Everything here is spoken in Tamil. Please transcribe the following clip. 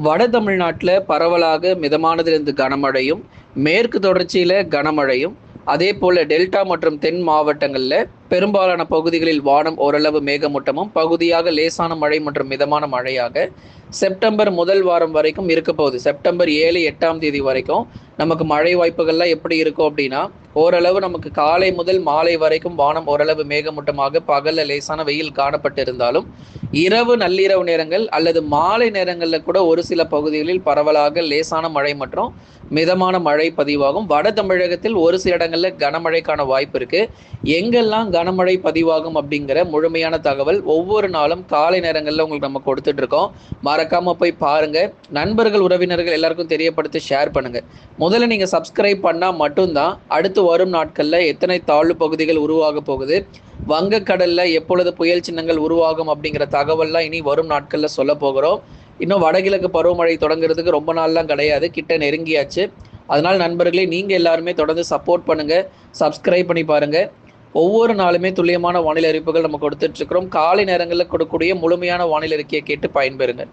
வட தமிழ்நாட்டில் பரவலாக மிதமானதிலிருந்து கனமழையும் மேற்கு தொடர்ச்சியில் கனமழையும் அதே போல டெல்டா மற்றும் தென் மாவட்டங்களில் பெரும்பாலான பகுதிகளில் வானம் ஓரளவு மேகமூட்டமும் பகுதியாக லேசான மழை மற்றும் மிதமான மழையாக செப்டம்பர் முதல் வாரம் வரைக்கும் இருக்க போகுது. செப்டம்பர் ஏழு எட்டாம் தேதி வரைக்கும் நமக்கு மழை வாய்ப்புகள்லாம் எப்படி இருக்கும் அப்படின்னா ஓரளவு நமக்கு காலை முதல் மாலை வரைக்கும் வானம் ஓரளவு மேகமூட்டமாக பகல்ல லேசான வெயில் காணப்பட்டு இருந்தாலும் இரவு நள்ளிரவு நேரங்கள் அல்லது மாலை நேரங்களில் கூட ஒரு சில பகுதிகளில் பரவலாக லேசான மழை மற்றும் மிதமான மழை பதிவாகும். வட தமிழகத்தில் ஒரு சில இடங்களில் கனமழைக்கான வாய்ப்பு இருக்கு. எங்கெல்லாம் கனமழை பதிவாகும் அப்படிங்கிற முழுமையான தகவல் ஒவ்வொரு நாளும் காலை நேரங்களில் உங்களுக்கு நம்ம கொடுத்துட்டு இருக்கோம். மறக்காம போய் பாருங்க. நண்பர்கள் உறவினர்கள் எல்லாருக்கும் தெரியப்படுத்தி ஷேர் பண்ணுங்க. முதல்ல நீங்க சப்ஸ்கிரைப் பண்ணா மட்டும்தான் அடுத்து வரும் நாட்கள்ல எத்தனை தாழ்வு பகுதிகள் உருவாக போகுது வங்கக்கடல்ல எப்பொழுது புயல் சின்னங்கள் உருவாகும் அப்படிங்கிற தகவல்லாம் இனி வரும் நாட்கள்ல சொல்ல போகிறோம். இன்னும் வடகிழக்கு பருவமழை தொடங்குறதுக்கு ரொம்ப நாள்லாம் கிடையாது கிட்ட நெருங்கியாச்சு. அதனால நண்பர்களே நீங்க எல்லாருமே தொடர்ந்து சப்போர்ட் பண்ணுங்க சப்ஸ்கிரைப் பண்ணி பாருங்க. ஒவ்வொரு நாளுமே துல்லியமான வானிலை அறிவிப்புகள் நம்ம கொடுத்துட்டு இருக்கிறோம். காலை நேரங்களில் கொடுக்கக்கூடிய முழுமையான வானிலை அறிக்கையை கேட்டு பயன்பெறுங்கள்